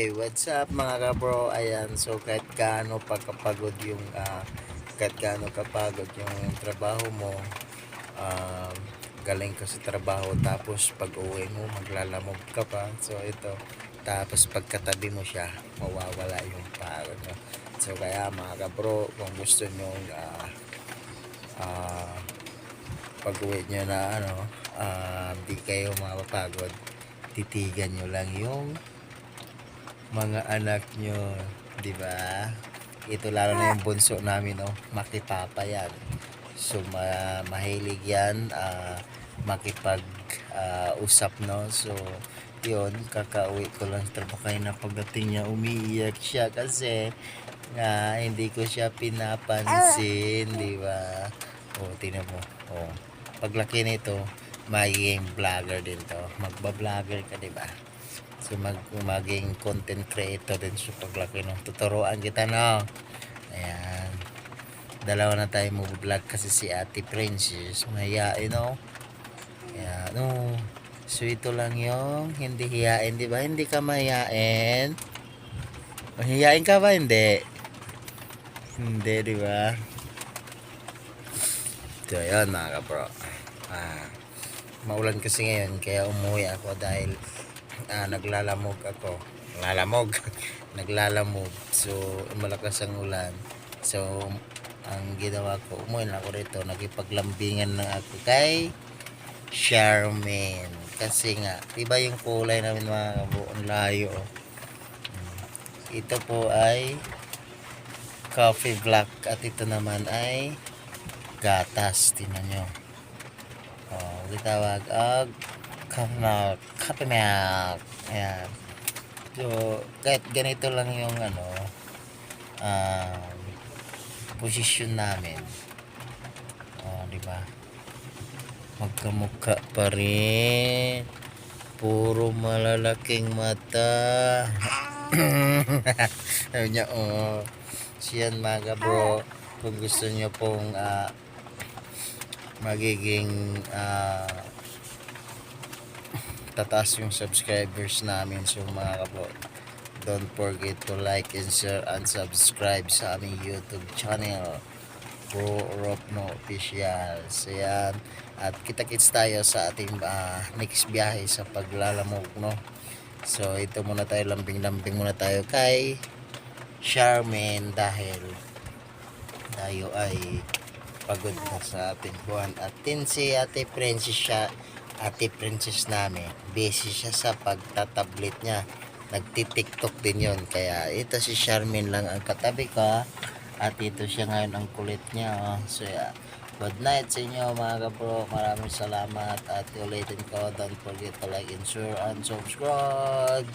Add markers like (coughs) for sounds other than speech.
Hey, what's up mga kabro? Ayan, so kahit gaano pagkapagod yung ah, kahit gaano kapagod yung trabaho mo um, galing ka sa trabaho tapos pag uwi mo maglalamog ka pa so ito tapos pagkatabi mo siya mawawala yung pagod mo so kaya mga kabro kung gusto nyo ah ah, pag uwi nyo na ano ah, di kayo mapapagod titigan nyo lang yung mga anak nyo, di ba? Ito lalo na yung bunso namin, no? Makipapa yan. So, ma mahilig yan, ah, makipag ah, usap, no? So, yun, kakauwi ko lang sa trabaho na pagdating niya, umiiyak siya kasi nga hindi ko siya pinapansin, di ba? O, tingnan mo. O, paglaki nito, magiging vlogger din to. Magba-vlogger ka, di ba? So mag maging content creator din sa paglaki no. Tuturuan kita no. Ayan. Dalawa na tayo mag-vlog kasi si Ate Princess. Mahihain no. Ayan. No. So ito lang yung hindi hiyain, di ba? Hindi ka mahihain. Mahihain ka ba? Hindi. Hindi, di ba? So, yun mga kapro. Ah, maulan kasi ngayon, kaya umuwi ako dahil ah, naglalamog ako. Naglalamog. (laughs) naglalamog. So, malakas ang ulan. So, ang ginawa ko, umuwi na ako rito. Nakipaglambingan na ako kay Charmaine. Kasi nga, iba yung kulay namin mga kabuong layo. oh. Mm. Ito po ay coffee black at ito naman ay gatas. Tingnan nyo. Oh, gitawag og coffee milk. Ayan. So, kahit ganito lang yung ano, um, posisyon namin. Oh, di ba? Magkamukha pa rin. Puro malalaking mata. (coughs) Sabi niya, oh. Siyan mga bro. Kung gusto niyo pong ah, magiging ah, tataas yung subscribers namin. So mga kabo don't forget to like and share and subscribe sa aming youtube channel Pro Rock No Official. So yan. At kita-kits tayo sa ating ah, next biyahe sa paglalamog no? So ito muna tayo. Lambing-lambing muna tayo kay Charmaine dahil tayo ay pagod na sa ating buwan at din si ate princess siya ate princess namin busy siya sa pagtatablet niya. Nagtitiktok din yon kaya ito si Charmaine lang ang katabi ko at ito siya ngayon ang kulit niya oh. so yeah. good night sa inyo mga kabro. Maraming salamat. At ulitin ko don't forget to like and share and subscribe